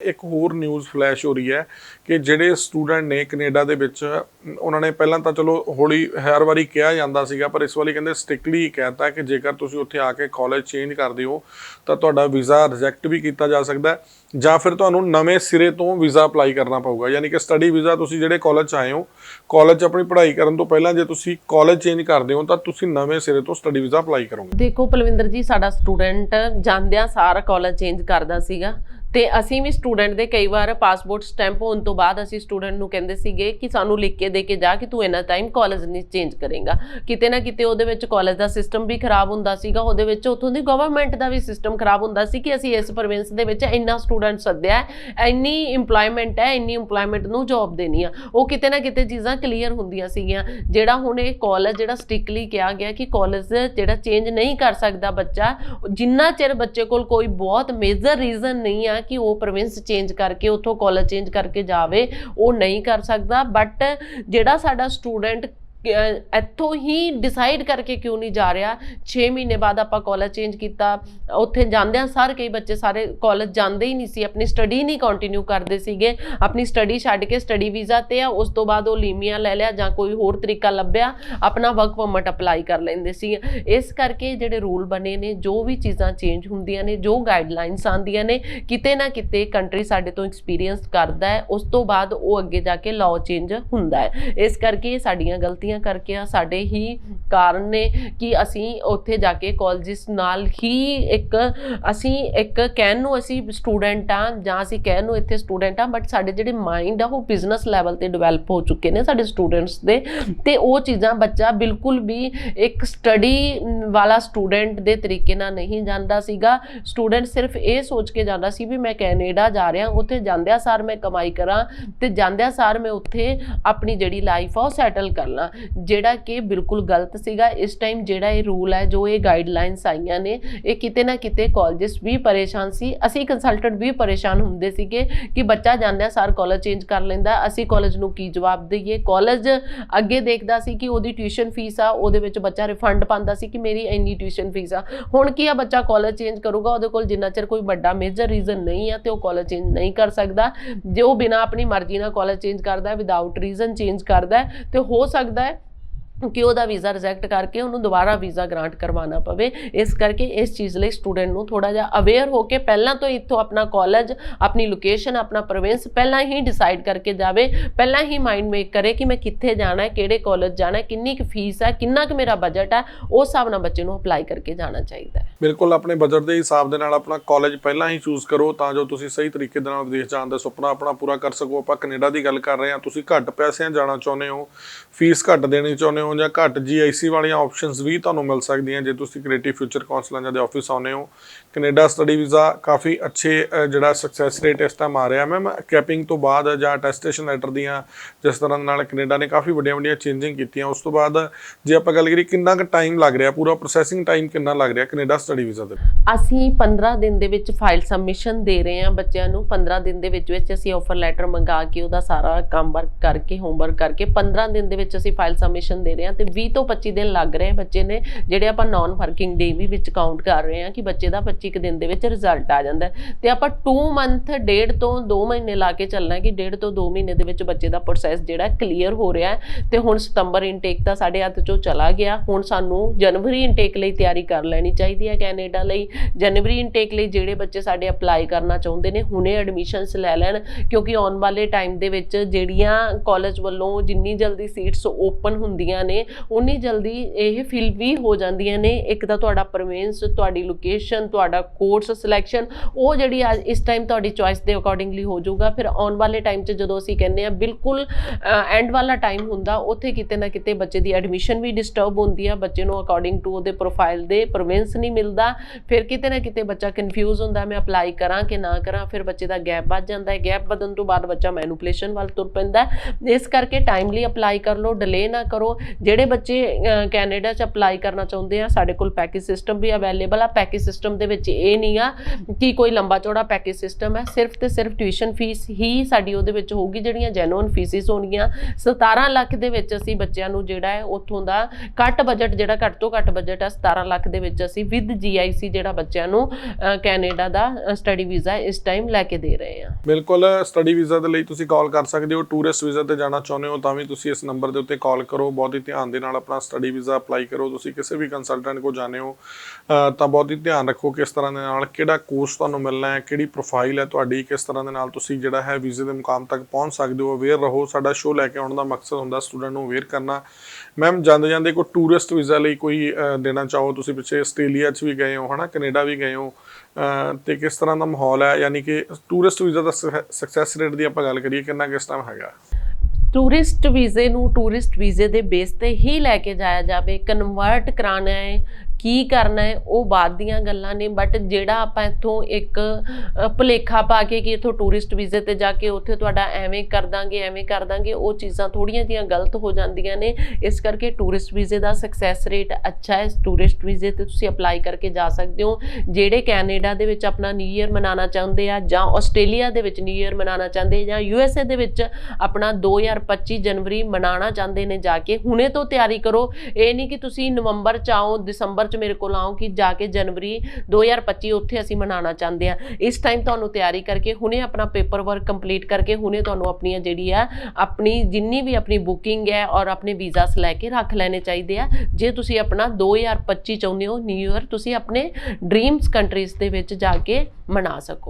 ਇੱਕ ਹੋਰ news flash ਹੋ ਰਹੀ ਹੈ ਕਿ ਜਿਹੜੇ ਸਟੂਡੈਂਟ ਨੇ ਕੈਨੇਡਾ ਦੇ ਵਿੱਚ, ਉਹਨਾਂ ਨੇ ਪਹਿਲਾਂ ਤਾਂ ਚਲੋ ਹੌਲੀ ਹਰ ਵਾਰੀ ਕਿਹਾ ਜਾਂਦਾ ਸੀਗਾ, ਪਰ ਇਸ ਵਾਰੀ ਕਹਿੰਦੇ ਸਟ੍ਰਿਕਟਲੀ ਕਹਿਤਾ ਕਿ ਜੇਕਰ ਤੁਸੀਂ ਉੱਥੇ ਆ ਕੇ ਕਾਲਜ ਚੇਂਜ ਕਰਦੇ ਹੋ, ਤਾਂ ਤੁਹਾਡਾ ਵੀਜ਼ਾ ਰਿਜੈਕਟ ਵੀ ਕੀਤਾ ਜਾ ਸਕਦਾ ਹੈ ਜਾਂ ਫਿਰ ਤੁਹਾਨੂੰ ਨਵੇਂ ਸਿਰੇ ਤੋਂ ਵੀਜ਼ਾ ਅਪਲਾਈ ਕਰਨਾ ਪਊਗਾ। ਯਾਨੀ ਕਿ ਸਟੱਡੀ ਵੀਜ਼ਾ ਤੁਸੀਂ ਜਿਹੜੇ ਕਾਲਜ 'ਚ ਆਏ ਹੋ ਕਾਲਜ 'ਚ ਆਪਣੀ ਪੜ੍ਹਾਈ ਕਰਨ ਤੋਂ ਪਹਿਲਾਂ ਜੇ ਤੁਸੀਂ ਕਾਲਜ ਚੇਂਜ ਕਰਦੇ ਹੋ, ਤਾਂ ਤੁਸੀਂ ਨਵੇਂ ਸਿਰੇ ਤੋਂ ਸਟੱਡੀ ਵੀਜ਼ਾ ਅਪਲਾਈ ਕਰੋਗੇ। ਦੇਖੋ ਪਲਵਿੰਦਰ ਜੀ, ਸਾਡਾ ਸਟੂਡੈਂਟ ਜਾਂਦਿਆਂ ਸਾਰਾ ਕਾਲਜ ਚੇਂਜ ਕਰਦਾ ਸੀਗਾ। ਤੇ ਅਸੀਂ ਵੀ ਸਟੂਡੈਂਟ ਦੇ ਕਈ ਵਾਰ ਪਾਸਪੋਰਟ ਸਟੈਂਪ ਹੋਣ ਤੋਂ ਬਾਅਦ ਅਸੀਂ ਸਟੂਡੈਂਟ ਨੂੰ ਕਹਿੰਦੇ ਸੀਗੇ ਕਿ ਸਾਨੂੰ ਲਿਖ ਕੇ ਦੇ ਕੇ ਜਾ ਕਿ ਤੂੰ ਇੰਨਾ ਟਾਈਮ ਕਾਲਜ ਨਹੀਂ ਚੇਂਜ ਕਰੇਗਾ। ਕਿਤੇ ਨਾ ਕਿਤੇ ਉਹਦੇ ਵਿੱਚ ਕਾਲਜ ਦਾ ਸਿਸਟਮ ਵੀ ਖਰਾਬ ਹੁੰਦਾ ਸੀਗਾ, ਉਹਦੇ ਵਿੱਚ ਉਥੋਂ ਦੀ ਗਵਰਨਮੈਂਟ ਦਾ ਵੀ ਸਿਸਟਮ ਖਰਾਬ ਹੁੰਦਾ ਸੀ ਕਿ ਅਸੀਂ ਇਸ ਪ੍ਰੋਵਿੰਸ ਦੇ ਵਿੱਚ ਇੰਨਾ ਸਟੂਡੈਂਟ ਸੱਦਿਆ ਇੰਨੀ EMPLOYMENT ਹੈ, ਇੰਨੀ EMPLOYMENT ਨੂੰ ਜੌਬ ਦੇਣੀ ਆ। ਉਹ ਕਿਤੇ ਨਾ ਕਿਤੇ ਚੀਜ਼ਾਂ ਕਲੀਅਰ ਹੁੰਦੀਆਂ ਸੀਗੀਆਂ, ਜਿਹੜਾ ਹੁਣ ਇਹ ਕਾਲਜ ਜਿਹੜਾ ਸਟ੍ਰਿਕਟਲੀ ਕਿਹਾ ਗਿਆ ਕਿ ਕਾਲਜ ਜਿਹੜਾ ਚੇਂਜ ਨਹੀਂ ਕਰ ਸਕਦਾ ਬੱਚਾ, ਜਿੰਨਾ ਚਿਰ ਬੱਚੇ ਕੋਲ ਕੋਈ ਬਹੁਤ ਮੇਜਰ ਰੀਜ਼ਨ ਨਹੀਂ ਆ ਕਿ ਉਹ ਪ੍ਰੋਵਿੰਸ ਚੇਂਜ ਕਰਕੇ, ਉੱਥੋਂ ਕਾਲਜ ਚੇਂਜ ਕਰਕੇ ਜਾਵੇ, ਉਹ ਨਹੀਂ ਕਰ ਸਕਦਾ। ਬਟ ਜਿਹੜਾ ਸਾਡਾ ਸਟੂਡੈਂਟ ਇੱਥੋਂ ਹੀ ਡਿਸਾਈਡ ਕਰਕੇ ਕਿਉਂ ਨਹੀਂ ਜਾ ਰਿਹਾ? 6 ਮਹੀਨੇ ਬਾਅਦ ਆਪਾਂ ਕਾਲਜ ਚੇਂਜ ਕੀਤਾ। ਉੱਥੇ ਜਾਂਦਿਆਂ ਸਾਰ ਕਈ ਬੱਚੇ ਸਾਰੇ ਕਾਲਜ ਜਾਂਦੇ ਹੀ ਨਹੀਂ ਸੀ, ਆਪਣੀ ਸਟੱਡੀ ਨਹੀਂ ਕੰਟੀਨਿਊ ਕਰਦੇ ਸੀਗੇ। ਆਪਣੀ ਸਟੱਡੀ ਛੱਡ ਕੇ ਸਟੱਡੀ ਵੀਜ਼ਾ ਤੇ ਆ, ਉਸ ਤੋਂ ਬਾਅਦ ਉਹ ਲੀਮੀਆ ਲੈ ਲਿਆ ਜਾਂ ਕੋਈ ਹੋਰ ਤਰੀਕਾ ਲੱਭਿਆ, ਆਪਣਾ ਵਰਕ ਪਰਮਿਟ ਅਪਲਾਈ ਕਰ ਲੈਂਦੇ ਸੀ। ਇਸ ਕਰਕੇ ਜਿਹੜੇ ਰੂਲ ਬਣੇ ਨੇ, ਜੋ ਵੀ ਚੀਜ਼ਾਂ ਚੇਂਜ ਹੁੰਦੀਆਂ ਨੇ, ਜੋ ਗਾਈਡਲਾਈਨਸ ਆਉਂਦੀਆਂ ਨੇ, ਕਿਤੇ ਨਾ ਕਿਤੇ ਕੰਟਰੀ ਸਾਡੇ ਤੋਂ ਐਕਸਪੀਰੀਅੰਸ ਕਰਦਾ ਹੈ, ਉਸ ਤੋਂ ਬਾਅਦ ਉਹ ਅੱਗੇ ਜਾ ਕੇ ਲਾਅ ਚੇਂਜ ਹੁੰਦਾ ਹੈ। ਇਸ ਕਰਕੇ ਸਾਡੀਆਂ ਗਲਤੀਆਂ ਕਰਕੇ ਆ ਸਾਡੇ ਹੀ ਕਾਰਨ ਨੇ ਕਿ ਅਸੀਂ ਉੱਥੇ ਜਾ ਕੇ ਕਾਲਜਿਸ ਨਾਲ ਹੀ ਇੱਕ, ਅਸੀਂ ਇੱਕ ਕਹਿਣ ਨੂੰ ਅਸੀਂ ਸਟੂਡੈਂਟ ਆ ਜਾਂ ਅਸੀਂ ਕਹਿਣ ਨੂੰ ਇੱਥੇ ਸਟੂਡੈਂਟ ਆ ਬਟ ਸਾਡੇ ਜਿਹੜੇ ਮਾਈਂਡ ਆ ਉਹ ਬਿਜ਼ਨਸ ਲੈਵਲ ਤੇ ਡਿਵੈਲਪ ਹੋ ਚੁੱਕੇ ਨੇ ਸਾਡੇ ਸਟੂਡੈਂਟਸ ਦੇ ਤੇ ਉਹ ਚੀਜ਼ਾਂ ਬੱਚਾ ਬਿਲਕੁਲ ਵੀ ਇੱਕ ਸਟੱਡੀ ਵਾਲਾ ਸਟੂਡੈਂਟ ਦੇ ਤਰੀਕੇ ਨਾਲ ਨਹੀਂ ਜਾਂਦਾ ਸੀਗਾ। ਸਟੂਡੈਂਟ ਸਿਰਫ ਇਹ ਸੋਚ ਕੇ ਜਾਂਦਾ ਸੀ ਵੀ ਮੈਂ ਕੈਨੇਡਾ ਜਾ ਰਿਹਾ, ਉੱਥੇ ਜਾਂਦਿਆਂ ਸਾਰ ਮੈਂ ਕਮਾਈ ਕਰਾਂ ਤੇ ਜਾਂਦਿਆਂ ਸਾਰ ਮੈਂ ਉੱਥੇ ਆਪਣੀ ਜਿਹੜੀ ਲਾਈਫ ਆ ਉਹ ਸੈਟਲ ਕਰ ਲਾਂ। ਜਿਹੜਾ ਕਿ ਬਿਲਕੁਲ ਗਲਤ ਸੀਗਾ। ਇਸ ਟਾਈਮ ਜਿਹੜਾ ਇਹ ਰੂਲ ਹੈ, ਜੋ ਇਹ ਗਾਈਡਲਾਈਨਸ ਆਈਆਂ ਨੇ, ਇਹ ਕਿਤੇ ਨਾ ਕਿਤੇ ਕਾਲਜਸ ਵੀ ਪਰੇਸ਼ਾਨ ਸੀ। ਅਸੀਂ ਕੰਸਲਟੈਂਟ ਵੀ ਪਰੇਸ਼ਾਨ ਹੁੰਦੇ ਸੀਗੇ ਕਿ ਬੱਚਾ ਜਾਂਦਾ ਸਰ ਕਾਲਜ ਚੇਂਜ ਕਰ ਲੈਂਦਾ। ਅਸੀਂ ਕਾਲਜ ਨੂੰ ਕੀ ਜਵਾਬ ਦਈਏ? ਕਾਲਜ ਅੱਗੇ ਦੇਖਦਾ ਸੀ ਕਿ ਉਹਦੀ ਟਿਊਸ਼ਨ ਫੀਸ ਆ, ਉਹਦੇ ਵਿੱਚ ਬੱਚਾ ਰਿਫੰਡ ਪਾਉਂਦਾ ਸੀ ਕਿ ਮੇਰੀ ਇੰਨੀ ਟਿਊਸ਼ਨ ਫੀਸ ਆ। ਹੁਣ ਕੀ ਆ, ਬੱਚਾ ਕਾਲਜ ਚੇਂਜ ਕਰੂਗਾ, ਉਹਦੇ ਕੋਲ ਜਿੰਨਾ ਚਿਰ ਕੋਈ ਵੱਡਾ ਮੇਜਰ ਰੀਜ਼ਨ ਨਹੀਂ ਆ ਤੇ ਉਹ ਕਾਲਜ ਚੇਂਜ ਨਹੀਂ ਕਰ ਸਕਦਾ। ਜੇ ਉਹ ਬਿਨਾ ਆਪਣੀ ਮਰਜ਼ੀ ਨਾਲ ਕਾਲਜ ਚੇਂਜ ਕਰਦਾ ਹੈ ਵਿਦਆਊਟ ਰੀਜ਼ਨ ਚੇਂਜ ਕਰਦਾ ਹੈ, ਤੇ ਹੋ ਸਕਦਾ ਹੈ ਕਿ ਉਹਦਾ ਵੀਜ਼ਾ ਰਿਜੈਕਟ ਕਰਕੇ ਉਹਨੂੰ ਦੁਬਾਰਾ ਵੀਜ਼ਾ ਗ੍ਰਾਂਟ ਕਰਵਾਉਣਾ ਪਵੇ। ਇਸ ਕਰਕੇ ਇਸ ਚੀਜ਼ ਲਈ ਸਟੂਡੈਂਟ ਨੂੰ ਥੋੜਾ ਜਿਹਾ ਅਵੇਅਰ ਹੋ ਕੇ ਪਹਿਲਾਂ ਤੋਂ ਇੱਥੋਂ ਆਪਣਾ ਕਾਲਜ ਆਪਣੀ ਲੋਕੇਸ਼ਨ ਆਪਣਾ ਪ੍ਰੋਵਿੰਸ ਪਹਿਲਾਂ ਹੀ ਡਿਸਾਈਡ ਕਰਕੇ ਜਾਵੇ। ਪਹਿਲਾਂ ਹੀ ਮਾਈਂਡ ਮੇਕ ਕਰੇ ਕਿ ਮੈਂ ਕਿੱਥੇ ਜਾਣਾ ਹੈ, ਕਿਹੜੇ ਕਾਲਜ ਜਾਣਾ ਹੈ, ਕਿੰਨੀ ਕੁ ਫੀਸ ਹੈ, ਕਿੰਨਾ ਕੁ ਮੇਰਾ ਬਜਟ ਹੈ। ਉਸ ਹਿਸਾਬ ਨਾਲ ਬੱਚੇ ਨੂੰ ਅਪਲਾਈ ਕਰਕੇ ਜਾਣਾ ਚਾਹੀਦਾ ਹੈ। ਬਿਲਕੁਲ ਆਪਣੇ ਬਜਟ ਦੇ ਹਿਸਾਬ ਦੇ ਨਾਲ ਆਪਣਾ ਕਾਲਜ ਪਹਿਲਾਂ ਹੀ ਚੂਜ਼ ਕਰੋ ਤਾਂ ਜੋ ਤੁਸੀਂ ਸਹੀ ਤਰੀਕੇ ਦੇ ਨਾਲ ਵਿਦੇਸ਼ ਜਾਣ ਦਾ ਸੁਪਨਾ ਆਪਣਾ ਪੂਰਾ ਕਰ ਸਕੋ। ਆਪਾਂ ਕੈਨੇਡਾ ਦੀ ਗੱਲ ਕਰ ਰਹੇ ਹਾਂ। ਤੁਸੀਂ ਘੱਟ ਪੈਸਿਆਂ ਜਾਣਾ ਚਾਹੁੰਦੇ ਹੋ ਫੀਸ ਘੱਟ ਦੇਣੀ ਚਾਹੁੰਦੇ ਹੋ ਜਾਂ ਘੱਟ ਜੀਆਈਸੀ ਵਾਲੀਆਂ ਆਪਸ਼ਨਸ ਵੀ ਤੁਹਾਨੂੰ ਮਿਲ ਸਕਦੀਆਂ ਜੇ ਤੁਸੀਂ ਕ੍ਰੀਏਟਿਵ ਫਿਊਚਰ ਕਾਉਂਸਲਰਾਂ ਦੇ ਆਫਿਸ ਆਉਂਦੇ ਹੋ। ਕੈਨੇਡਾ ਸਟੱਡੀ ਵੀਜ਼ਾ ਕਾਫੀ ਅੱਛੇ ਜਿਹੜਾ ਸਕਸੈਸ ਰੇਟ ਇਸ ਟਾਈਮ ਆ ਰਿਹਾ। ਮੈਮ ਕੈਪਿੰਗ ਤੋਂ ਬਾਅਦ ਜਾਂ ਟੈਸਟੇਸ਼ਨ ਲੈਟਰ ਦੀਆਂ ਜਿਸ ਤਰ੍ਹਾਂ ਨਾਲ ਕੈਨੇਡਾ ਨੇ ਕਾਫੀ ਵੱਡੀਆਂ ਵੱਡੀਆਂ ਚੇਂਜਿੰਗ ਕੀਤੀਆਂ। ਉਸ ਤੋਂ ਬਾਅਦ ਜੇ ਆਪਾਂ ਗੱਲ ਕਰੀਏ ਕਿੰਨਾ ਕੁ ਟਾਈਮ ਲੱਗ ਰਿਹਾ, ਪੂਰਾ ਪ੍ਰੋਸੈਸਿੰਗ ਟਾਈਮ ਕਿੰਨਾ ਲੱਗ ਰਿਹਾ ਕੈਨੇਡਾ ਸਟੱਡੀ ਵੀਜ਼ਾ ਦੇ ਅਸੀਂ 15 ਦਿਨ ਦੇ ਵਿੱਚ ਫਾਈਲ ਸਬਮਿਸ਼ਨ ਦੇ ਰਹੇ ਹਾਂ ਬੱਚਿਆਂ ਨੂੰ। 15 ਦਿਨ ਦੇ ਵਿੱਚ ਵਿੱਚ ਅਸੀਂ ਆਫਰ ਲੈਟਰ ਮੰਗਾ ਕੇ ਉਹਦਾ ਸਾਰਾ ਕੰਮ ਵਰਕ ਕਰਕੇ ਹੋਮਵਰਕ ਕਰਕੇ 15 ਦਿਨ ਦੇ ਵਿੱਚ ਅਸੀਂ ਫਾਈਲ ਸਬਮਿਸ਼ਨ ਦੇ ਰਹੇ ਹਾਂ ਤੇ 20 ਤੋਂ 25 ਦਿਨ ਲੱਗ ਰਹੇ ਬੱਚੇ ਨੇ, ਜਿਹੜੇ ਆਪਾਂ ਨਾਨ ਵਰਕਿੰਗ ਡੇ ਵੀ ਵਿੱਚ ਕਾਊਂਟ ਕਰ ਰਹੇ ਹਾਂ ਕਿ ਬੱਚੇ ਦਾ 25 ਕੁ ਦਿਨ ਦੇ ਵਿੱਚ ਰਿਜ਼ਲਟ ਆ ਜਾਂਦਾ ਹੈ। ਤੇ ਆਪਾਂ 2 ਮੰਥ ਡੇਢ ਤੋਂ 2 ਮਹੀਨੇ ਲਾ ਕੇ ਚੱਲਣਾ ਕਿ ਡੇਢ ਤੋਂ 2 ਮਹੀਨੇ ਦੇ ਵਿੱਚ ਬੱਚੇ ਦਾ ਪ੍ਰੋਸੈਸ ਜਿਹੜਾ ਕਲੀਅਰ ਹੋ ਰਿਹਾ ਹੈ ਤੇ ਹੁਣ ਸਤੰਬਰ ਇਨਟੇਕ ਤਾਂ ਸਾਡੇ ਹੱਥ ਚੋਂ ਚਲਾ ਗਿਆ। ਹੁਣ ਸਾਨੂੰ ਜਨਵਰੀ ਇਨਟੇਕ ਲਈ ਤਿਆਰੀ ਕਰ ਲੈਣੀ ਚਾਹੀਦੀ ਹੈ ਕੈਨੇਡਾ ਲਈ। ਜਨਵਰੀ ਇਨਟੇਕ ਲਈ ਜਿਹੜੇ ਬੱਚੇ ਸਾਡੇ ਅਪਲਾਈ ਕਰਨਾ ਚਾਹੁੰਦੇ ਨੇ, ਹੁਣੇ ਐਡਮਿਸ਼ਨਸ ਲੈ ਲੈਣ, ਕਿਉਂਕਿ ਆਉਣ ਵਾਲੇ ਟਾਈਮ ਦੇ ਵਿੱਚ ਜਿਹੜੀਆਂ ਕਾਲਜ ਵੱਲੋਂ ਜਿੰਨੀ ਜਲਦੀ ਸੀਟਸ ਓਪਨ ਹੁੰਦੀਆਂ ਨੇ ਉਨੀ ਜਲਦੀ ਇਹ ਫਿਲ ਵੀ ਹੋ ਜਾਂਦੀਆਂ ਨੇ। ਇੱਕ ਤਾਂ ਤੁਹਾਡਾ ਪ੍ਰਵੇਂਸ ਤੁਹਾਡੀ ਲੋਕੇਸ਼ਨ ਤੁਹਾਡਾ ਕੋਰਸ ਸਿਲੈਕਸ਼ਨ ਉਹ ਜਿਹੜੀ ਅੱਜ ਇਸ ਟਾਈਮ ਤੁਹਾਡੀ ਚੋਇਸ ਦੇ ਅਕੋਰਡਿੰਗਲੀ ਹੋ ਜਾਊਗਾ। ਫਿਰ ਆਉਣ ਵਾਲੇ ਟਾਈਮ 'ਚ ਜਦੋਂ ਅਸੀਂ ਕਹਿੰਦੇ ਆ ਬਿਲਕੁਲ ਐਂਡ ਵਾਲਾ ਟਾਈਮ ਹੁੰਦਾ, ਉੱਥੇ ਕਿਤੇ ਨਾ ਕਿਤੇ ਬੱਚੇ ਦੀ ਐਡਮਿਸ਼ਨ ਵੀ ਡਿਸਟਰਬ ਹੁੰਦੀ ਆ। ਬੱਚੇ ਨੂੰ ਅਕੋਰਡਿੰਗ ਟੂ ਉਹਦੇ ਪ੍ਰੋਫਾਈਲ ਦੇ ਪ੍ਰੋਵਿੰਸ ਨਹੀਂ ਮਿਲਦਾ। ਫਿਰ ਕਿਤੇ ਨਾ ਕਿਤੇ ਬੱਚਾ ਕਨਫਿਊਜ਼ ਹੁੰਦਾ, ਮੈਂ ਅਪਲਾਈ ਕਰਾਂ ਕਿ ਨਾ ਕਰਾਂ, ਫਿਰ ਬੱਚੇ ਦਾ ਗੈਪ ਵੱਧ ਜਾਂਦਾ ਹੈ। ਗੈਪ ਵਧਣ ਤੋਂ ਬਾਅਦ ਬੱਚਾ ਮੈਨੂਪਲੇਸ਼ਨ ਵੱਲ ਤੁਰ ਪੈਂਦਾ ਇਸ ਕਰਕੇ ਟਾਈਮਲੀ ਅਪਲਾਈ ਕਰ ਲਓ ਡਿਲੇ ਨਾ ਕਰੋ। ਜਿਹੜੇ ਬੱਚੇ ਕੈਨੇਡਾ 'ਚ ਅਪਲਾਈ ਕਰਨਾ ਚਾਹੁੰਦੇ ਆ, ਸਾਡੇ ਕੋਲ ਪੈਕੇਜ ਸਿਸਟਮ ਵੀ ਅਵੇਲੇਬਲ ਆ। ਪੈਕੇਜ ਸਿਸਟਮ ਦੇ ਵਿੱਚ ਇਹ ਨਹੀਂ ਆ ਕਿ ਕੋਈ ਲੰਬਾ ਚੌੜਾ ਪੈਕੇਜ ਸਿਸਟਮ ਹੈ। ਸਿਰਫ ਤੇ ਸਿਰਫ ਟਿਊਸ਼ਨ ਫੀਸ ਹੀ ਸਾਡੀ ਉਹਦੇ ਵਿੱਚ ਹੋਊਗੀ, ਜਿਹੜੀਆਂ ਜੈਨੂਇਨ ਫੀਸਿਸ ਹੋਣਗੀਆਂ। 17 ਲੱਖ ਦੇ ਵਿੱਚ ਅਸੀਂ ਬੱਚਿਆਂ ਨੂੰ ਜਿਹੜਾ ਹੈ, ਉੱਥੋਂ ਦਾ ਘੱਟ ਬਜਟ ਜਿਹੜਾ ਘੱਟ ਤੋਂ ਘੱਟ ਬਜਟ ਆ 17 ਲੱਖ ਦੇ ਵਿੱਚ ਅਸੀਂ ਵਿਦ ਜੀਆਈਸੀ ਜਿਹੜਾ ਬੱਚਿਆਂ ਨੂੰ ਕੈਨੇਡਾ ਦਾ ਸਟੱਡੀ ਵੀਜ਼ਾ ਇਸ ਟਾਈਮ ਲੈ ਕੇ ਦੇ ਰਹੇ ਆ ਬਿਲਕੁਲ ਸਟੱਡੀ ਵੀਜ਼ਾ ਦੇ ਲਈ ਤੁਸੀਂ ਕਾਲ ਕਰ ਸਕਦੇ ਹੋ ਟੂਰਿਸਟ ਵੀਜ਼ਾ ਤੇ ਜਾਣਾ ਚਾਹੁੰਦੇ ਹੋ ਤਾਂ ਵੀ ਤੁਸੀਂ ਇਸ ਨੰਬਰ ਦੇ ਉੱਤੇ ਕਾਲ ਕਰੋ, ਬਹੁਤ ਹੀ ਧਿਆਨ ਦੇ ਨਾਲ ਆਪਣਾ ਸਟੱਡੀ ਵੀਜ਼ਾ ਅਪਲਾਈ ਕਰੋ, ਤੁਸੀਂ ਕਿਸੇ ਵੀ ਕੰਸਲਟੈਂਟ ਕੋ ਜਾਣੇ ਹੋ ਤਾਂ ਬਹੁਤ ਹੀ ਧਿਆਨ ਰੱਖੋ ਕਿਸ ਤਰ੍ਹਾਂ ਦੇ ਨਾਲ ਕਿਹੜਾ ਕੋਰਸ ਤੁਹਾਨੂੰ ਮਿਲਣਾ ਹੈ, ਕਿਹੜੀ ਪ੍ਰੋਫਾਈਲ ਹੈ ਤੁਹਾਡੀ, ਕਿਸ ਤਰ੍ਹਾਂ ਦੇ ਨਾਲ ਤੁਸੀਂ ਜਿਹੜਾ ਹੈ ਵੀਜ਼ੇ ਦੇ ਮੁਕਾਮ ਤੱਕ ਪਹੁੰਚ ਸਕਦੇ ਹੋ ਅਵੇਅਰ ਰਹੋ, ਸਾਡਾ ਸ਼ੋਅ ਲੈ ਕੇ ਆਉਣ ਦਾ ਮਕਸਦ ਹੁੰਦਾ ਸਟੂਡੈਂਟ ਨੂੰ ਅਵੇਅਰ ਕਰਨਾ। ਮੈਮ ਜਾਂਦੇ ਜਾਂਦੇ ਕੋਈ ਟੂਰਿਸਟ ਵੀਜ਼ਾ ਲਈ ਕੋਈ ਦੇਣਾ ਚਾਹੋ, ਤੁਸੀਂ ਪਿੱਛੇ ਆਸਟ੍ਰੇਲੀਆ 'ਚ ਵੀ ਗਏ ਹੋ, ਹਨਾ ਕੈਨੇਡਾ ਵੀ ਗਏ ਹੋ ਤੇ ਕਿਸ ਤਰ੍ਹਾਂ ਦਾ ਮਾਹੌਲ ਹੈ? ਯਾਨੀ ਕਿ ਟੂਰਿਸਟ ਵੀਜ਼ਾ ਦਾ ਸਕਸੈਸ ਰੇਟ ਦੀ ਆਪਾਂ ਗੱਲ ਕਰੀਏ, ਕਿੰਨਾ ਕਿਸ ਟਾਈਮ ਹੈਗਾ? ਟੂਰਿਸਟ ਵੀਜ਼ੇ ਨੂੰ ਟੂਰਿਸਟ ਵੀਜ਼ੇ ਦੇ ਬੇਸ ਤੇ ਹੀ ਲੈ ਕੇ ਜਾਇਆ ਜਾਵੇ ਕਨਵਰਟ ਕਰਾਉਣਾ ਹੈ ਕੀ ਕਰਨਾ ਹੈ, ਉਹ ਬਾਅਦ ਦੀਆਂ ਗੱਲਾਂ ਨੇ ਬਟ ਜਿਹੜਾ ਆਪਾਂ ਇੱਥੋਂ ਇੱਕ ਭੁਲੇਖਾ ਪਾ ਕੇ ਕਿ ਇੱਥੋਂ ਟੂਰਿਸਟ ਵੀਜ਼ੇ ਤੇ ਜਾ ਕੇ ਉੱਥੇ ਤੁਹਾਡਾ ਐਵੇਂ ਕਰ ਦਾਂਗੇ, ਐਵੇਂ ਕਰ ਦਾਂਗੇ, ਉਹ ਚੀਜ਼ਾਂ ਥੋੜੀਆਂ ਜੀਆਂ ਗਲਤ ਹੋ ਜਾਂਦੀਆਂ ਨੇ। ਇਸ ਕਰਕੇ ਟੂਰਿਸਟ ਵੀਜ਼ੇ ਦਾ ਸਕਸੈਸ ਰੇਟ ਅੱਛਾ ਹੈ ਟੂਰਿਸਟ ਵੀਜ਼ੇ ਤੇ ਤੁਸੀਂ ਅਪਲਾਈ ਕਰਕੇ ਜਾ ਸਕਦੇ ਹੋ। ਜਿਹੜੇ ਕੈਨੇਡਾ ਦੇ ਵਿੱਚ ਆਪਣਾ ਨਿਊ ਈਅਰ ਮਨਾਉਣਾ ਚਾਹੁੰਦੇ ਆ, ਜਾਂ ਆਸਟ੍ਰੇਲੀਆ ਦੇ ਵਿੱਚ ਨਿਊ ਈਅਰ ਮਨਾਉਣਾ ਚਾਹੁੰਦੇ ਜਾਂ ਯੂ ਐਸ ਏ ਦੇ ਵਿੱਚ ਆਪਣਾ 2025 ਜਨਵਰੀ ਮਨਾਉਣਾ ਚਾਹੁੰਦੇ ਨੇ ਜਾ ਕੇ, ਹੁਣੇ ਤੋਂ ਤਿਆਰੀ ਕਰੋ। ਇਹ ਨਹੀਂ ਕਿ ਤੁਸੀਂ ਨਵੰਬਰ ਚ ਆਓ, ਦਸੰਬਰ ਚ ਮੇਰੇ ਕੋਲ ਆਓ ਕਿ ਜਾ ਕੇ ਜਨਵਰੀ 2025 ਉੱਥੇ ਅਸੀਂ ਮਨਾਉਣਾ ਚਾਹੁੰਦੇ ਆ ਇਸ ਟਾਈਮ ਤੁਹਾਨੂੰ ਤਿਆਰੀ ਕਰਕੇ ਹੁਣੇ ਆਪਣਾ ਪੇਪਰ ਵਰਕ ਕੰਪਲੀਟ ਕਰਕੇ ਹੁਣੇ ਤੁਹਾਨੂੰ ਆਪਣੀਆਂ ਜਿਹੜੀ ਆ, ਆਪਣੀ ਜਿੰਨੀ ਵੀ ਆਪਣੀ ਬੁਕਿੰਗ ਹੈ ਔਰ ਆਪਣੇ ਵੀਜ਼ਾਸ ਲੈ ਕੇ ਰੱਖ ਲੈਣੇ ਚਾਹੀਦੇ ਆ। ਜੇ ਤੁਸੀਂ ਆਪਣਾ 2025 ਚਾਹੁੰਦੇ ਹੋ ਨਿਊ ਈਅਰ ਤੁਸੀਂ ਆਪਣੇ ਡ੍ਰੀਮਸ ਕੰਟਰੀਜ਼ ਦੇ ਵਿੱਚ ਜਾ ਕੇ ਮਨਾ ਸਕੋ।